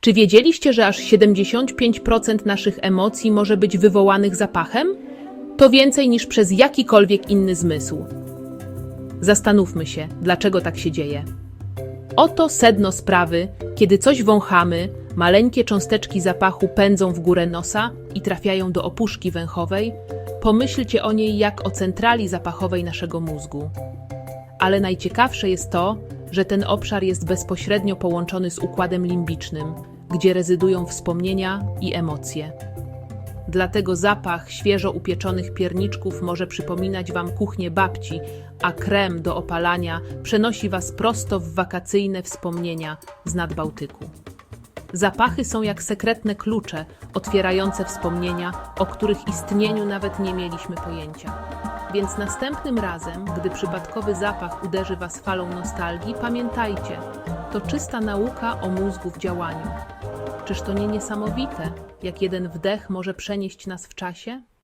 Czy wiedzieliście, że aż 75% naszych emocji może być wywołanych zapachem? To więcej niż przez jakikolwiek inny zmysł. Zastanówmy się, dlaczego tak się dzieje. Oto sedno sprawy, kiedy coś wąchamy, maleńkie cząsteczki zapachu pędzą w górę nosa i trafiają do opuszki węchowej. Pomyślcie o niej jak o centrali zapachowej naszego mózgu. Ale najciekawsze jest to, że ten obszar jest bezpośrednio połączony z układem limbicznym, gdzie rezydują wspomnienia i emocje. Dlatego zapach świeżo upieczonych pierniczków może przypominać Wam kuchnię babci, a krem do opalania przenosi Was prosto w wakacyjne wspomnienia z Nadbałtyku. Zapachy są jak sekretne klucze otwierające wspomnienia, o których istnieniu nawet nie mieliśmy pojęcia. Więc następnym razem, gdy przypadkowy zapach uderzy Was falą nostalgii, pamiętajcie, to czysta nauka o mózgu w działaniu. Czyż to nie niesamowite, jak jeden wdech może przenieść nas w czasie?